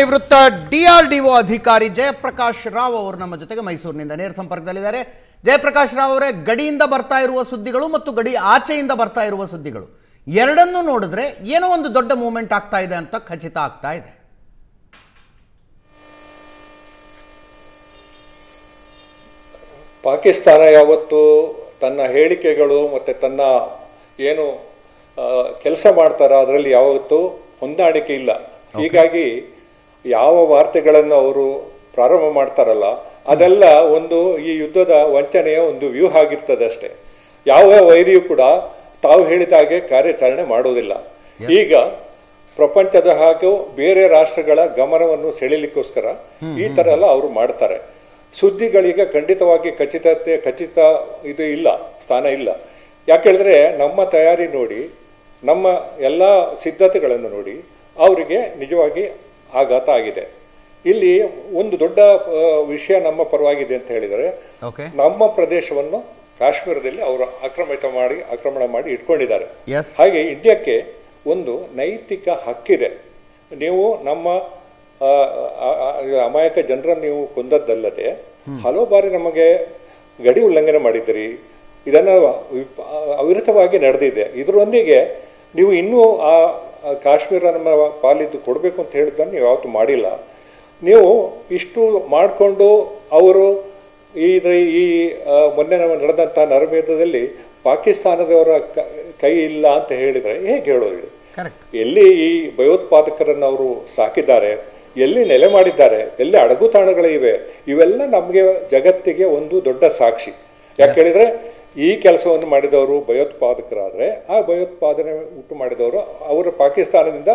ನಿವೃತ್ತ ಡಿಆರ್ಡಿಒ ಅಧಿಕಾರಿ ಜಯಪ್ರಕಾಶ್ ರಾವ್ ಅವರು ನಮ್ಮ ಜೊತೆಗೆ ಮೈಸೂರಿನಿಂದ ನೇರ ಸಂಪರ್ಕದಲ್ಲಿದ್ದಾರೆ. ಜಯಪ್ರಕಾಶ್ ರಾವ್ ಅವರೇ ಗಡಿಯಿಂದ ಬರ್ತಾ ಇರುವ ಸುದ್ದಿಗಳು ಮತ್ತು ಗಡಿ ಆಚೆಯಿಂದ ಬರ್ತಾ ಇರುವ ಸುದ್ದಿಗಳು. ಎರಡನ್ನೂ ನೋಡಿದ್ರೆ ಏನೋ ಒಂದು ದೊಡ್ಡ ಮೂವ್ಮೆಂಟ್ ಆಗ್ತಾ ಇದೆ ಅಂತ ಖಚಿತ ಆಗ್ತಾ ಇದೆ. ಪಾಕಿಸ್ತಾನ ಯಾವತ್ತು ತನ್ನ ಹೇಳಿಕೆಗಳು ಮತ್ತು ತನ್ನ ಏನು ಕೆಲಸ ಮಾಡ್ತಾರ ಅದರಲ್ಲಿ ಯಾವತ್ತೂ ಹೊಂದಾಣಿಕೆ ಇಲ್ಲ. ಹೀಗಾಗಿ ಯಾವ ವಾರ್ತೆಗಳನ್ನು ಅವರು ಪ್ರಾರಂಭ ಮಾಡ್ತಾರಲ್ಲ ಅದೆಲ್ಲ ಒಂದು ಈ ಯುದ್ಧದ ವಂಚನೆಯ ಒಂದು ವ್ಯೂಹ ಆಗಿರ್ತದೆ ಅಷ್ಟೇ. ಯಾವ ವೈರಿಯೂ ಕೂಡ ತಾವು ಹೇಳಿದ ಹಾಗೆ ಕಾರ್ಯಾಚರಣೆ ಮಾಡೋದಿಲ್ಲ. ಈಗ ಪ್ರಪಂಚದ ಹಾಗೂ ಬೇರೆ ರಾಷ್ಟ್ರಗಳ ಗಮನವನ್ನು ಸೆಳೆಯಲಿಕ್ಕೋಸ್ಕರ ಈ ತರ ಎಲ್ಲ ಅವರು ಮಾಡ್ತಾರೆ. ಸುದ್ದಿಗಳಿಗೆ ಖಂಡಿತವಾಗಿ ಖಚಿತತೆ ಖಚಿತ ಇದು ಇಲ್ಲ ಸ್ಥಾನ ಇಲ್ಲ. ಯಾಕೇಳಿದ್ರೆ ನಮ್ಮ ತಯಾರಿ ನೋಡಿ ನಮ್ಮ ಎಲ್ಲ ಸಿದ್ಧತೆಗಳನ್ನು ನೋಡಿ ಅವರಿಗೆ ನಿಜವಾಗಿ ಆಘಾತ ಆಗಿದೆ. ಇಲ್ಲಿ ಒಂದು ದೊಡ್ಡ ವಿಷಯ ನಮ್ಮ ಪರವಾಗಿದೆ ಅಂತ ಹೇಳಿದರೆ ನಮ್ಮ ಪ್ರದೇಶವನ್ನು ಕಾಶ್ಮೀರದಲ್ಲಿ ಅವರು ಆಕ್ರಮಿತ ಮಾಡಿ ಆಕ್ರಮಣ ಮಾಡಿ ಇಟ್ಕೊಂಡಿದ್ದಾರೆ. ಹಾಗೆ ಇಂಡಿಯಾಕ್ಕೆ ಒಂದು ನೈತಿಕ ಹಕ್ಕಿದೆ. ನೀವು ನಮ್ಮ ಅಮಾಯಕ ಜನರನ್ನು ನೀವು ಕೊಂದದ್ದಲ್ಲದೆ ಹಲವು ಬಾರಿ ನಮಗೆ ಗಡಿ ಉಲ್ಲಂಘನೆ ಮಾಡಿದ್ದೀರಿ. ಇದನ್ನು ಅವಿರತವಾಗಿ ನಡೆದಿದೆ. ಇದರೊಂದಿಗೆ ನೀವು ಇನ್ನೂ ಆ ಕಾಶ್ಮೀರ ನಮ್ಮ ಪಾಲಿದ್ದು ಕೊಡಬೇಕು ಅಂತ ಹೇಳಿದ್ದನ್ನು ನೀವು ಯಾವತ್ತೂ ಮಾಡಿಲ್ಲ. ನೀವು ಇಷ್ಟು ಮಾಡಿಕೊಂಡು ಅವರು ಈ ಈ ಮೊನ್ನೆ ನಮಗೆ ನಡೆದಂಥ ನರಮೇಧದಲ್ಲಿ ಪಾಕಿಸ್ತಾನದವರ ಕ- ಇಲ್ಲ ಅಂತ ಹೇಳಿದರೆ ಹೇಗೆ ಹೇಳೋದು ಎಲ್ಲಿ ಈ ಭಯೋತ್ಪಾದಕರನ್ನು ಅವರು ಸಾಕಿದ್ದಾರೆ ಎಲ್ಲಿ ನೆಲೆ ಮಾಡಿದ್ದಾರೆ ಎಲ್ಲಿ ಅಡಗುತಾಣಗಳಿವೆ ಇವೆಲ್ಲ ನಮಗೆ ಜಗತ್ತಿಗೆ ಒಂದು ದೊಡ್ಡ ಸಾಕ್ಷಿ. ಯಾಕೆ ಹೇಳಿದ್ರೆ ಈ ಕೆಲಸವನ್ನು ಮಾಡಿದವರು ಭಯೋತ್ಪಾದಕರಾದರೆ ಆ ಭಯೋತ್ಪಾದನೆ ಉಂಟು ಮಾಡಿದವರು ಅವರು ಪಾಕಿಸ್ತಾನದಿಂದ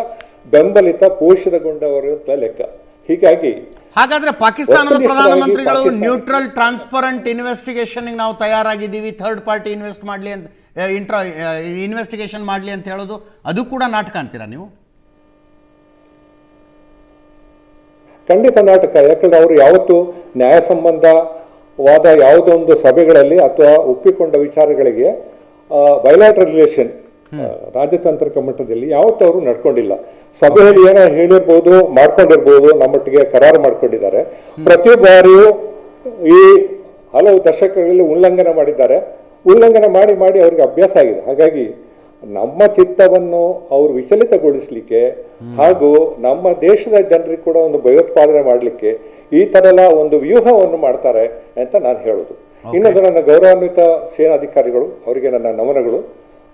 ಬೆಂಬಲಿತ ಪೋಷಿತಗೊಂಡವರು ಅಂತ ಲೆಕ್ಕ. ಹೀಗಾಗಿ ಹಾಗಾದ್ರೆ ಪಾಕಿಸ್ತಾನದ ಪ್ರಧಾನಮಂತ್ರಿಗಳು ನ್ಯೂಟ್ರಲ್ ಟ್ರಾನ್ಸ್ಪರೆಂಟ್ ಇನ್ವೆಸ್ಟಿಗೇಷನ್ ನಾವು ತಯಾರಾಗಿದ್ದೀವಿ. ಥರ್ಡ್ ಪಾರ್ಟಿ ಇನ್ವೆಸ್ಟ್ ಮಾಡಲಿ ಅಂತ ಇಂಟ್ರಾ ಇನ್ವೆಸ್ಟಿಗೇಷನ್ ಮಾಡಲಿ ಅಂತ ಹೇಳೋದು ಅದು ಕೂಡ ನಾಟಕ ಅಂತೀರಾ ನೀವು? ಖಂಡಿತ ನಾಟಕ ಯಾಕಂದ್ರೆ ಅವರು ಯಾವತ್ತು ನ್ಯಾಯ ಸಂಬಂಧವಾದ ಯಾವುದೋ ಒಂದು ಸಭೆಗಳಲ್ಲಿ ಅಥವಾ ಒಪ್ಪಿಕೊಂಡ ವಿಚಾರಗಳಿಗೆ ಬಯಲಾಟ್ರಲ್ ರಿಲೇಷನ್ ರಾಜತಾಂತ್ರಿಕ ಮಟ್ಟದಲ್ಲಿ ಯಾವತ್ತೂ ಅವರು ನಡ್ಕೊಂಡಿಲ್ಲ. ಸಭೆಯಲ್ಲಿ ಏನೋ ಹೇಳಿರ್ಬೋದು ಮಾಡ್ಕೊಂಡಿರ್ಬೋದು ನಮ್ಮೊಟ್ಟಿಗೆ ಕರಾರು ಮಾಡ್ಕೊಂಡಿದ್ದಾರೆ. ಪ್ರತಿ ಬಾರಿಯೂ ಈ ಹಲವು ದಶಕಗಳಲ್ಲಿ ಉಲ್ಲಂಘನೆ ಮಾಡಿದ್ದಾರೆ. ಉಲ್ಲಂಘನೆ ಮಾಡಿ ಮಾಡಿ ಅವರಿಗೆ ಅಭ್ಯಾಸ ಆಗಿದೆ. ಹಾಗಾಗಿ ನಮ್ಮ ಚಿತ್ತವನ್ನು ಅವರು ವಿಚಲಿತಗೊಳಿಸಲಿಕ್ಕೆ ಹಾಗೂ ನಮ್ಮ ದೇಶದ ಜನರಿಗೆ ಕೂಡ ಒಂದು ಭಯೋತ್ಪಾದನೆ ಮಾಡಲಿಕ್ಕೆ ಈ ಥರ ಎಲ್ಲ ಒಂದು ವ್ಯೂಹವನ್ನು ಮಾಡ್ತಾರೆ ಅಂತ ನಾನು ಹೇಳೋದು. ಇನ್ನೊಂದು ನನ್ನ ಗೌರವಾನ್ವಿತ ಸೇನಾಧಿಕಾರಿಗಳು ಅವರಿಗೆ ನನ್ನ ನಮನಗಳು.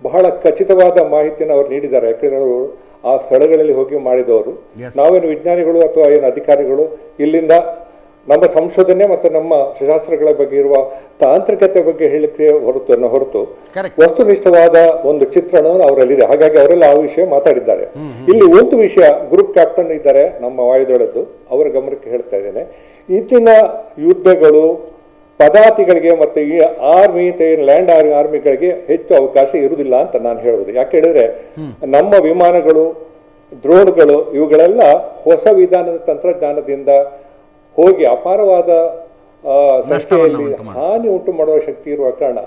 ಬಹಳ ಖಚಿತವಾದ ಮಾಹಿತಿಯನ್ನು ಅವರು ನೀಡಿದ್ದಾರೆ. ಯಾಕೆಂದರೆ ಅವರು ಆ ಸ್ಥಳಗಳಲ್ಲಿ ಹೋಗಿ ಮಾಡಿದವರು. ನಾವೇನು ವಿಜ್ಞಾನಿಗಳು ಅಥವಾ ಏನು ಅಧಿಕಾರಿಗಳು ಇಲ್ಲಿಂದ ನಮ್ಮ ಸಂಶೋಧನೆ ಮತ್ತು ನಮ್ಮ ಶಾಸ್ತ್ರಗಳ ಬಗ್ಗೆ ಇರುವ ತಾಂತ್ರಿಕತೆ ಬಗ್ಗೆ ಹೇಳಿಕೆ ಹೊರತು ಅನ್ನೋ ಹೊರತು. ವಸ್ತುನಿಷ್ಠವಾದ ಒಂದು ಚಿತ್ರಣವನ್ನು ಅವರಲ್ಲಿದೆ. ಹಾಗಾಗಿ ಅವರೆಲ್ಲ ಆ ವಿಷಯ ಮಾತಾಡಿದ್ದಾರೆ. ಇಲ್ಲಿ ಒಂದು ವಿಷಯ ಗ್ರೂಪ್ ಕ್ಯಾಪ್ಟನ್ ಇದ್ದಾರೆ ನಮ್ಮ ವಾಯುದಳದ್ದು ಅವರ ಗಮನಕ್ಕೆ ಹೇಳ್ತಾ ಇದ್ದೇನೆ. ಇತ್ತಿನ ಯುದ್ಧಗಳು ಪದಾತಿಗಳಿಗೆ ಮತ್ತೆ ಈ ಆರ್ಮಿ ಲ್ಯಾಂಡ್ ಆರ್ಮಿ ಆರ್ಮಿಗಳಿಗೆ ಹೆಚ್ಚು ಅವಕಾಶ ಇರುವುದಿಲ್ಲ ಅಂತ ನಾನು ಹೇಳುವುದು. ಯಾಕೆ ಹೇಳಿದ್ರೆ ನಮ್ಮ ವಿಮಾನಗಳು ಡ್ರೋನ್ಗಳು ಇವುಗಳೆಲ್ಲ ಹೊಸ ವಿಧಾನದ ತಂತ್ರಜ್ಞಾನದಿಂದ ಹೋಗಿ ಅಪಾರವಾದ ಸಂಖ್ಯೆಯಲ್ಲಿ ಹಾನಿ ಉಂಟು ಮಾಡುವ ಶಕ್ತಿ ಇರುವ ಕಾರಣ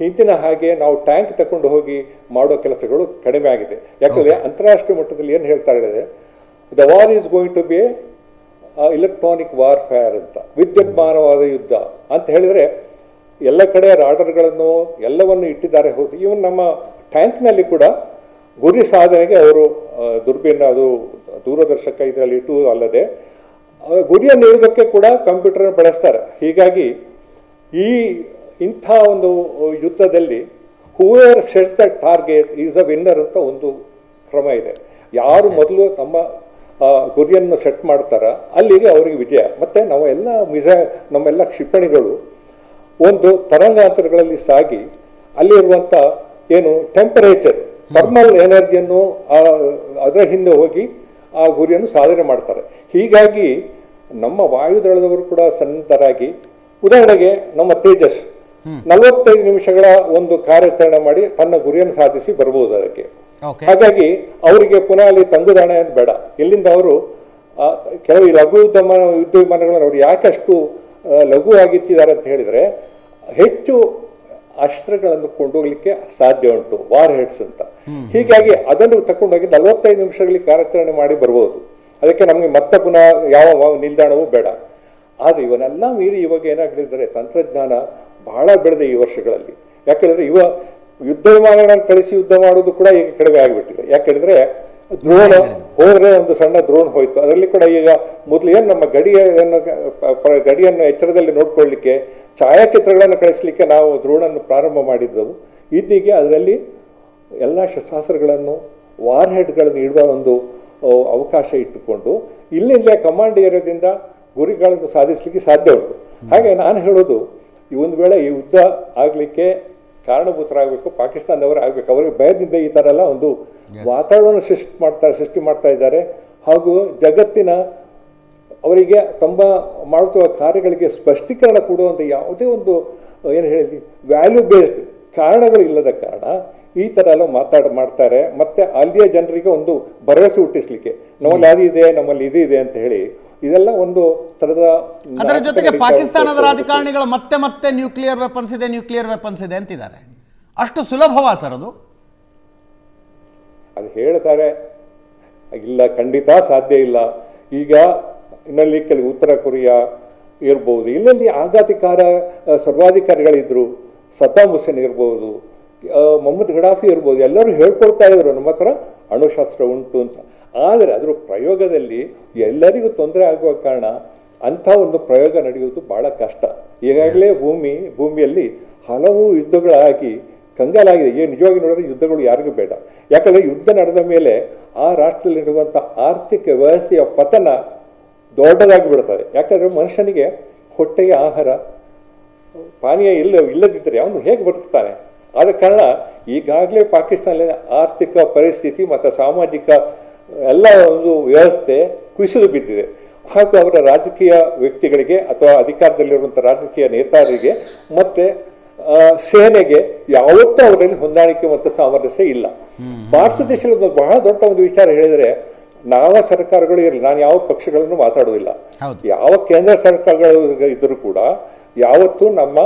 ಹಿಂದಿನ ಹಾಗೆ ನಾವು ಟ್ಯಾಂಕ್ ತಕೊಂಡು ಹೋಗಿ ಮಾಡೋ ಕೆಲಸಗಳು ಕಡಿಮೆ ಆಗಿದೆ. ಯಾಕಂದ್ರೆ ಅಂತಾರಾಷ್ಟ್ರೀಯ ಮಟ್ಟದಲ್ಲಿ ಏನು ಹೇಳ್ತಾ ಇದೆ the war is going to be electronic warfare ಅಂತ ವಿದ್ಯುನ್ಮಾನವಾದ ಯುದ್ಧ ಅಂತ ಹೇಳಿದ್ರೆ ಎಲ್ಲ ಕಡೆ ರಾಡರ್ಗಳನ್ನು ಎಲ್ಲವನ್ನು ಇಟ್ಟಿದ್ದಾರೆ. ಹೌದು ಇವನ್ ನಮ್ಮ ಟ್ಯಾಂಕ್ನಲ್ಲಿ ಕೂಡ ಗುರಿ ಸಾಧನೆಗೆ ಅವರು ದುರ್ಬೀನ್ ಅದು ದೂರದರ್ಶಕ ಇದರಲ್ಲಿ ಇಟ್ಟು ಅಲ್ಲದೆ ಗುರಿಯನ್ನು ಇಡೋದಕ್ಕೆ ಕೂಡ ಕಂಪ್ಯೂಟರ್ ಬಳಸ್ತಾರೆ. ಹೀಗಾಗಿ ಈ ಇಂಥ ಒಂದು ಯುದ್ಧದಲ್ಲಿ whoever sets the target is the winner ಅಂತ ಒಂದು ಕ್ರಮ ಇದೆ. ಯಾರು ಮೊದಲು ತಮ್ಮ ಗುರಿಯನ್ನು ಸೆಟ್ ಮಾಡ್ತಾರ ಅಲ್ಲಿಗೆ ಅವರಿಗೆ ವಿಜಯ. ಮತ್ತು ನಾವೆಲ್ಲ ಮಿಸ ನಮ್ಮೆಲ್ಲ ಕ್ಷಿಪಣಿಗಳು ಒಂದು ತರಂಗಾಂತರಗಳಲ್ಲಿ ಸಾಗಿ ಅಲ್ಲಿರುವಂಥ ಏನು ಟೆಂಪರೇಚರ್ ಥರ್ಮಲ್ ಎನರ್ಜಿಯನ್ನು ಅದರ ಹಿಂದೆ ಹೋಗಿ ಆ ಗುರಿಯನ್ನು ಸಾಧನೆ ಮಾಡ್ತಾರೆ. ಹೀಗಾಗಿ ನಮ್ಮ ವಾಯುದಳದವರು ಕೂಡ ಸನ್ನದ್ಧರಾಗಿ ಉದಾಹರಣೆಗೆ ನಮ್ಮ ತೇಜಸ್ ನಲವತ್ತೈದು ನಿಮಿಷಗಳ ಒಂದು ಕಾರ್ಯಾಚರಣೆ ಮಾಡಿ ತನ್ನ ಗುರಿಯನ್ನು ಸಾಧಿಸಿ ಬರಬಹುದು ಅದಕ್ಕೆ. ಹಾಗಾಗಿ ಅವರಿಗೆ ಪುನಃ ಅಲ್ಲಿ ತಂಗುದಾಣ ಬೇಡ. ಇಲ್ಲಿಂದ ಅವರು ಕೆಲವು ಈ ಲಘು ಯುದ್ಧ ವಿಮಾನ ಯುದ್ಧ ವಿಮಾನಗಳನ್ನು ಅವರು ಯಾಕಷ್ಟು ಲಘುವಾಗಿಟ್ಟಿದ್ದಾರೆ ಅಂತ ಹೇಳಿದ್ರೆ ಹೆಚ್ಚು ಅಸ್ತ್ರಗಳನ್ನು ಕೊಂಡೋಗ್ಲಿಕ್ಕೆ ಸಾಧ್ಯ ಉಂಟು ವಾರ್ ಹೆಡ್ಸ್ ಅಂತ ಹೀಗಾಗಿ ಅದನ್ನು ತಕೊಂಡೋಗಿ ನಲವತ್ತೈದು ನಿಮಿಷಗಳಲ್ಲಿ ಕಾರ್ಯಾಚರಣೆ ಮಾಡಿ ಬರ್ಬೋದು. ಅದಕ್ಕೆ ನಮಗೆ ಮತ್ತೆ ಪುನಃ ಯಾವ ನಿಲ್ದಾಣವೂ ಬೇಡ. ಆದರೆ ಇವನ್ನೆಲ್ಲ ಮೀರಿ ಇವಾಗ ಏನಾಗಲಿದ್ದಾರೆ ತಂತ್ರಜ್ಞಾನ ಬಹಳ ಬೆಳೆದ ಈ ವರ್ಷಗಳಲ್ಲಿ. ಯಾಕೆಂದರೆ ಇವ ಯುದ್ಧ ವಿಮಾನಗಳನ್ನು ಕಳಿಸಿ ಯುದ್ಧ ಮಾಡೋದು ಕೂಡ ಈಗ ಕಡಿಮೆ ಆಗಿಬಿಟ್ಟಿದೆ. ಯಾಕೆಂದ್ರೆ ದ್ರೋಣ ಹೋದರೆ ಒಂದು ಸಣ್ಣ ದ್ರೋಣ ಹೋಯ್ತು. ಅದರಲ್ಲಿ ಕೂಡ ಈಗ ಮೊದಲು ಏನು ನಮ್ಮ ಗಡಿಯನ್ನು ಗಡಿಯನ್ನು ಎಚ್ಚರದಲ್ಲಿ ನೋಡ್ಕೊಳ್ಳಿಕ್ಕೆ ಛಾಯಾಚಿತ್ರಗಳನ್ನು ಕಳಿಸ್ಲಿಕ್ಕೆ ನಾವು ದ್ರೋಣನ್ನು ಪ್ರಾರಂಭ ಮಾಡಿದ್ದೆವು. ಇದೀಗ ಅದರಲ್ಲಿ ಎಲ್ಲ ಶಸ್ತ್ರಾಸ್ತ್ರಗಳನ್ನು ವಾರ್ ಹೆಡ್ಗಳನ್ನು ಇಡುವ ಒಂದು ಅವಕಾಶ ಇಟ್ಟುಕೊಂಡು ಇಲ್ಲಿಂದಲೇ ಕಮಾಂಡ್ ಏರಿಯಾದಿಂದ ಗುರಿಗಳನ್ನು ಸಾಧಿಸಲಿಕ್ಕೆ ಸಾಧ್ಯ ಉಂಟು. ಹಾಗೆ ನಾನು ಹೇಳೋದು ಈ ಒಂದು ವೇಳೆ ಈ ಯುದ್ಧ ಆಗಲಿಕ್ಕೆ ಕಾರಣಭೂತರಾಗಬೇಕು ಪಾಕಿಸ್ತಾನದವರೇ ಆಗಬೇಕು ಅವರಿಗೆ ಭಯದಿಂದ ಈ ಥರ ಎಲ್ಲ ಒಂದು ವಾತಾವರಣ ಸೃಷ್ಟಿ ಮಾಡ್ತಾ ಸೃಷ್ಟಿ ಮಾಡ್ತಾ ಇದ್ದಾರೆ. ಹಾಗೂ ಜಗತ್ತಿನ ಅವರಿಗೆ ತಮ್ಮ ಮಾಡುತ್ತಿರುವ ಕಾರ್ಯಗಳಿಗೆ ಸ್ಪಷ್ಟೀಕರಣ ಕೊಡುವಂಥ ಯಾವುದೇ ಒಂದು ಏನು ಹೇಳಿ ವ್ಯಾಲ್ಯೂ ಬೇಸ್ಡ್ ಕಾರಣಗಳು ಇಲ್ಲದ ಕಾರಣ ಈ ಥರ ಎಲ್ಲ ಮಾತಾಡ ಮಾಡ್ತಾರೆ. ಮತ್ತೆ ಅಲ್ಲಿಯ ಜನರಿಗೆ ಒಂದು ಭರವಸೆ ಹುಟ್ಟಿಸ್ಲಿಕ್ಕೆ. ನಮ್ಮಲ್ಲಿ ಅದು ಇದೆ ನಮ್ಮಲ್ಲಿ ಇದು ಇದೆ ಅಂತ ಹೇಳಿ ಇದೆಲ್ಲ ಒಂದು ತರದ ಅದರ ಜೊತೆಗೆ ಪಾಕಿಸ್ತಾನದ ರಾಜಕಾರಣಿಗಳು ಮತ್ತೆ ಮತ್ತೆ ನ್ಯೂಕ್ಲಿಯರ್ ವೆಪನ್ಸ್ ಇದೆ ನ್ಯೂಕ್ಲಿಯರ್ ವೆಪನ್ಸ್ ಇದೆ ಅಂತಿದ್ದಾರೆ. ಅಷ್ಟು ಸುಲಭವಾ ಸರ್ ಅದು? ಅದು ಹೇಳ್ತಾರೆ. ಇಲ್ಲ ಖಂಡಿತ ಸಾಧ್ಯ ಇಲ್ಲ. ಈಗ ಇನ್ನಲ್ಲಿ ಕೆಲವು ಉತ್ತರ ಕೊರಿಯಾ ಇರ್ಬೋದು ಇಲ್ಲಲ್ಲಿ ಆಘಾತಿಕಾರ ಸರ್ವಾಧಿಕಾರಿಗಳಿದ್ರು. ಸದ್ದಾಮ್ ಹುಸೇನ್ ಇರ್ಬೋದು. ಮೊಹಮ್ಮದ್ ಗಡಾಫಿ ಇರ್ಬೋದು ಎಲ್ಲರೂ ಹೇಳ್ಕೊಳ್ತಾ ಇದ್ರು ನಮ್ಮ ಹತ್ರ ಅಣುಶಾಸ್ತ್ರ ಉಂಟು ಅಂತ. ಆದರೆ ಅದರ ಪ್ರಯೋಗದಲ್ಲಿ ಎಲ್ಲರಿಗೂ ತೊಂದರೆ ಆಗುವ ಕಾರಣ ಅಂಥ ಒಂದು ಪ್ರಯೋಗ ನಡೆಯುವುದು ಬಹಳ ಕಷ್ಟ. ಈಗಾಗಲೇ ಭೂಮಿ ಭೂಮಿಯಲ್ಲಿ ಹಲವು ಯುದ್ಧಗಳಾಗಿ ಕಂಗಾಲಾಗಿದೆ. ಏನು ನಿಜವಾಗಿ ನೋಡಿದ್ರೆ ಯುದ್ಧಗಳು ಯಾರಿಗೂ ಬೇಡ. ಯಾಕಂದ್ರೆ ಯುದ್ಧ ನಡೆದ ಮೇಲೆ ಆ ರಾಷ್ಟ್ರದಲ್ಲಿರುವಂಥ ಆರ್ಥಿಕ ವ್ಯವಸ್ಥೆಯ ಪತನ ದೊಡ್ಡದಾಗಿ ಬಿಡ್ತದೆ ಯಾಕಂದ್ರೆ ಮನುಷ್ಯನಿಗೆ ಹೊಟ್ಟೆಗೆ ಆಹಾರ ಪಾನೀಯ ಇಲ್ಲ ಇಲ್ಲದಿದ್ದರೆ ಅವನು ಹೇಗೆ ಬದುಕ್ತಾನೆ? ಆದ ಕಾರಣ ಈಗಾಗಲೇ ಪಾಕಿಸ್ತಾನದ ಆರ್ಥಿಕ ಪರಿಸ್ಥಿತಿ ಮತ್ತು ಸಾಮಾಜಿಕ ಎಲ್ಲ ಒಂದು ವ್ಯವಸ್ಥೆ ಕುಸಿದು ಬಿದ್ದಿದೆ. ಹಾಗೂ ಅವರ ರಾಜಕೀಯ ವ್ಯಕ್ತಿಗಳಿಗೆ ಅಥವಾ ಅಧಿಕಾರದಲ್ಲಿರುವಂಥ ರಾಜಕೀಯ ನೇತಾರರಿಗೆ ಮತ್ತೆ ಸೇನೆಗೆ ಯಾವತ್ತೂ ಅವರಲ್ಲಿ ಹೊಂದಾಣಿಕೆ ಮತ್ತು ಸಾಮರಸ್ಯ ಇಲ್ಲ. ಭಾರತ ದೇಶದಲ್ಲಿ ಒಂದು ಬಹಳ ದೊಡ್ಡ ಒಂದು ವಿಚಾರ ಹೇಳಿದರೆ ನಾವ ಸರ್ಕಾರಗಳು ಇರಲಿ ನಾನು ಯಾವ ಪಕ್ಷಗಳನ್ನು ಮಾತಾಡುವುದಿಲ್ಲ. ಹೌದು. ಯಾವ ಕೇಂದ್ರ ಸರ್ಕಾರಗಳು ಇದ್ದರೂ ಕೂಡ ಯಾವತ್ತೂ ನಮ್ಮ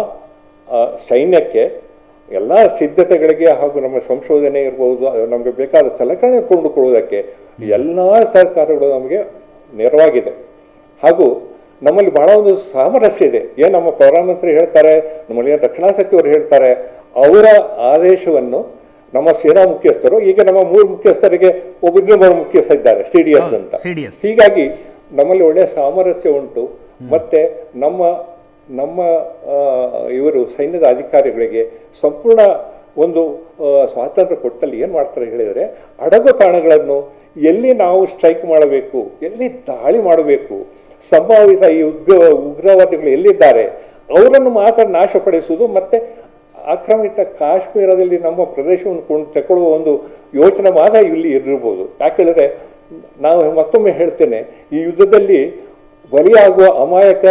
ಸೈನ್ಯಕ್ಕೆ ಎಲ್ಲ ಸಿದ್ಧತೆಗಳಿಗೆ ಹಾಗೂ ನಮ್ಮ ಸಂಶೋಧನೆ ಇರ್ಬೋದು ನಮಗೆ ಬೇಕಾದ ಸಲಕರಣೆ ಕೊಂಡುಕೊಳ್ಳುವುದಕ್ಕೆ ಎಲ್ಲ ಸರ್ಕಾರಗಳು ನಮಗೆ ನೆರವಾಗಿದೆ. ಹಾಗೂ ನಮ್ಮಲ್ಲಿ ಬಹಳ ಒಂದು ಸಾಮರಸ್ಯ ಇದೆ. ಏನು ನಮ್ಮ ಪ್ರಧಾನಮಂತ್ರಿ ಹೇಳ್ತಾರೆ ನಮ್ಮಲ್ಲಿ ಏನು ರಕ್ಷಣಾ ಸಚಿವರು ಹೇಳ್ತಾರೆ ಅವರ ಆದೇಶವನ್ನು ನಮ್ಮ ಸೇನಾ ಮುಖ್ಯಸ್ಥರು ಈಗ ನಮ್ಮ ಮೂರು ಮುಖ್ಯಸ್ಥರಿಗೆ ಒಬ್ಬರು ಮುಖ್ಯಸ್ಥ ಇದ್ದಾರೆ ಸಿ ಡಿ ಎಸ್ ಅಂತ. ಹೀಗಾಗಿ ನಮ್ಮಲ್ಲಿ ಒಳ್ಳೆಯ ಸಾಮರಸ್ಯ ಉಂಟು. ಮತ್ತೆ ನಮ್ಮ ನಮ್ಮ ಇವರು ಸೈನ್ಯದ ಅಧಿಕಾರಿಗಳಿಗೆ ಸಂಪೂರ್ಣ ಒಂದು ಸ್ವಾತಂತ್ರ್ಯ ಕೊಟ್ಟಲ್ಲಿ ಏನು ಮಾಡ್ತಾರೆ ಹೇಳಿದರೆ ಅಡಗು ತಾಣಗಳನ್ನು ಎಲ್ಲಿ ನಾವು ಸ್ಟ್ರೈಕ್ ಮಾಡಬೇಕು, ಎಲ್ಲಿ ದಾಳಿ ಮಾಡಬೇಕು, ಸಂಭಾವಿತ ಈ ಉಗ್ರ, ಉಗ್ರವಾದಿಗಳು ಎಲ್ಲಿದ್ದಾರೆ, ಅವರನ್ನು ಮಾತ್ರ ನಾಶಪಡಿಸುವುದು ಮತ್ತು ಆಕ್ರಮಿತ ಕಾಶ್ಮೀರದಲ್ಲಿ ನಮ್ಮ ಪ್ರದೇಶವನ್ನು ಕೊಂಡು ತಗೊಳ್ಳುವ ಒಂದು ಯೋಚನೆ ಮಾತ್ರ ಇಲ್ಲಿ ಇರಬಹುದು ಯಾಕೆಂದರೆ ನಾವು ಮತ್ತೊಮ್ಮೆ ಹೇಳ್ತೇನೆ, ಈ ಯುದ್ಧದಲ್ಲಿ ಬಲಿಯಾಗುವ ಅಮಾಯಕ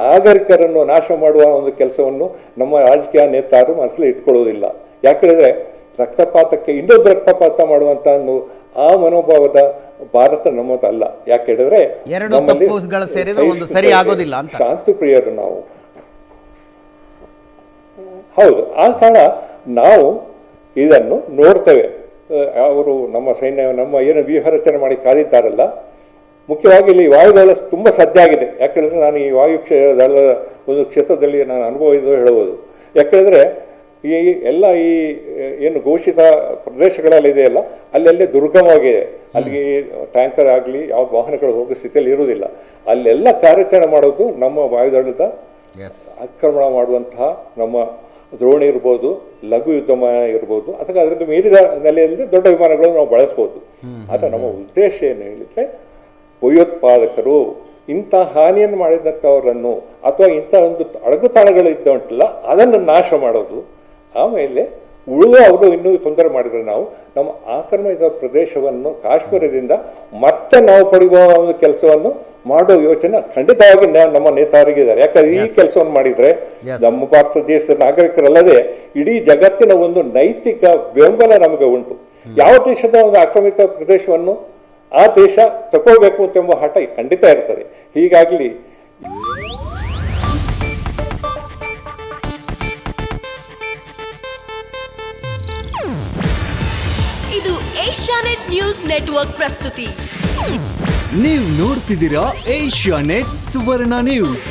ನಾಗರಿಕರನ್ನು ನಾಶ ಮಾಡುವ ಒಂದು ಕೆಲಸವನ್ನು ನಮ್ಮ ರಾಜಕೀಯ ನೇತಾರರು ಮನಸ್ಸಲ್ಲಿ ಇಟ್ಕೊಳ್ಳೋದಿಲ್ಲ. ಯಾಕೆಂದರೆ ರಕ್ತಪಾತಕ್ಕೆ ಇನ್ನೊಂದು ರಕ್ತಪಾತ ಮಾಡುವಂತ ಒಂದು ಆ ಮನೋಭಾವದ ಭಾರತ ನಮ್ಮದಲ್ಲ. ಯಾಕೆ ಹೇಳಿದ್ರೆ. ಶಾಂತಿ ಪ್ರಿಯರು ನಾವು. ಹೌದು ಆ ಕಾರಣ ನಾವು ಇದನ್ನು ನೋಡ್ತೇವೆ. ಅವರು ನಮ್ಮ ಸೈನ್ಯ ನಮ್ಮ ಏನು ವ್ಯೂಹ ರಚನೆ ಮಾಡಿ ಕಾದಿದ್ದಾರಲ್ಲ ಮುಖ್ಯವಾಗಿ ಇಲ್ಲಿ ವಾಯುದಳ ತುಂಬ ಸಜ್ಜಾಗಿದೆ ಯಾಕೆಂದರೆ ನಾನು ಈ ವಾಯು ಕ್ಷೇ ದಳದ ಒಂದು ಕ್ಷೇತ್ರದಲ್ಲಿ ನಾನು ಅನುಭವ ಇದು ಹೇಳಬಹುದು. ಯಾಕೆಂದರೆ ಈ ಎಲ್ಲ ಈ ಏನು ಘೋಷಿತ ಪ್ರದೇಶಗಳಲ್ಲಿ ಇದೆಯಲ್ಲ ಅಲ್ಲೆಲ್ಲೇ ದುರ್ಗಮವಾಗಿದೆ. ಅಲ್ಲಿಗೆ ಟ್ಯಾಂಕರ್ ಆಗಲಿ ಯಾವ ವಾಹನಗಳು ಹೋಗೋ ಸ್ಥಿತಿಯಲ್ಲಿ ಇರುವುದಿಲ್ಲ. ಅಲ್ಲೆಲ್ಲ ಕಾರ್ಯಾಚರಣೆ ಮಾಡೋದು ನಮ್ಮ ವಾಯುದಳದ ಆಕ್ರಮಣ ಮಾಡುವಂತಹ ನಮ್ಮ ದ್ರೋಣಿ ಇರ್ಬೋದು ಲಘು ಯುದ್ಧ ವಿಮಾನ ಇರ್ಬೋದು ಅಥವಾ ಅದರಿಂದ ಮೀರಿದ ನೆಲೆಯಲ್ಲಿ ದೊಡ್ಡ ವಿಮಾನಗಳನ್ನು ನಾವು ಬಳಸ್ಬೋದು. ಆದರೆ ನಮ್ಮ ಉದ್ದೇಶ ಏನು ಹೇಳಿದ್ರೆ ಭಯೋತ್ಪಾದಕರು ಇಂಥ ಹಾನಿಯನ್ನು ಮಾಡಿದಂಥವರನ್ನು ಅಥವಾ ಇಂಥ ಒಂದು ಅಡಗುತಾಣಗಳು ಇದ್ದ ಉಂಟಲ್ಲ ಅದನ್ನು ನಾಶ ಮಾಡೋದು. ಆಮೇಲೆ ಉಳಿದು ಅವರು ಇನ್ನೂ ತೊಂದರೆ ಮಾಡಿದ್ರೆ ನಾವು. ನಮ್ಮ ಆಕ್ರಮಿತ ಪ್ರದೇಶವನ್ನು ಕಾಶ್ಮೀರದಿಂದ ಮತ್ತೆ ನಾವು ಪಡೆಯುವ ಒಂದು ಕೆಲಸವನ್ನು ಮಾಡೋ ಯೋಚನೆ ಖಂಡಿತವಾಗಿ ನಮ್ಮ ನೇತಾರಿಗಿದ್ದಾರೆ. ಯಾಕಂದ್ರೆ ಈ ಕೆಲಸವನ್ನು ಮಾಡಿದ್ರೆ ನಮ್ಮ ಭಾರತ ದೇಶದ ನಾಗರಿಕರಲ್ಲದೆ ಇಡೀ ಜಗತ್ತಿನ ಒಂದು ನೈತಿಕ ಬೆಂಬಲ ನಮಗೆ ಉಂಟು. ಯಾವ ದೇಶದ ಒಂದು ಆಕ್ರಮಿತ ಪ್ರದೇಶವನ್ನು ಆ ದೇಶ ತಗೋಬೇಕು ಎಂಬ ಹಠ ಖಂಡಿತ ಇರ್ತದೆ. ಹೀಗಾಗಲಿ ಇದು ಏಷ್ಯಾನೆಟ್ ನ್ಯೂಸ್ ನೆಟ್ವರ್ಕ್ ಪ್ರಸ್ತುತಿ. ನೀವು ನೋಡ್ತಿದ್ದೀರಾ ಏಷ್ಯಾ ನೆಟ್ ಸುವರ್ಣ ನ್ಯೂಸ್.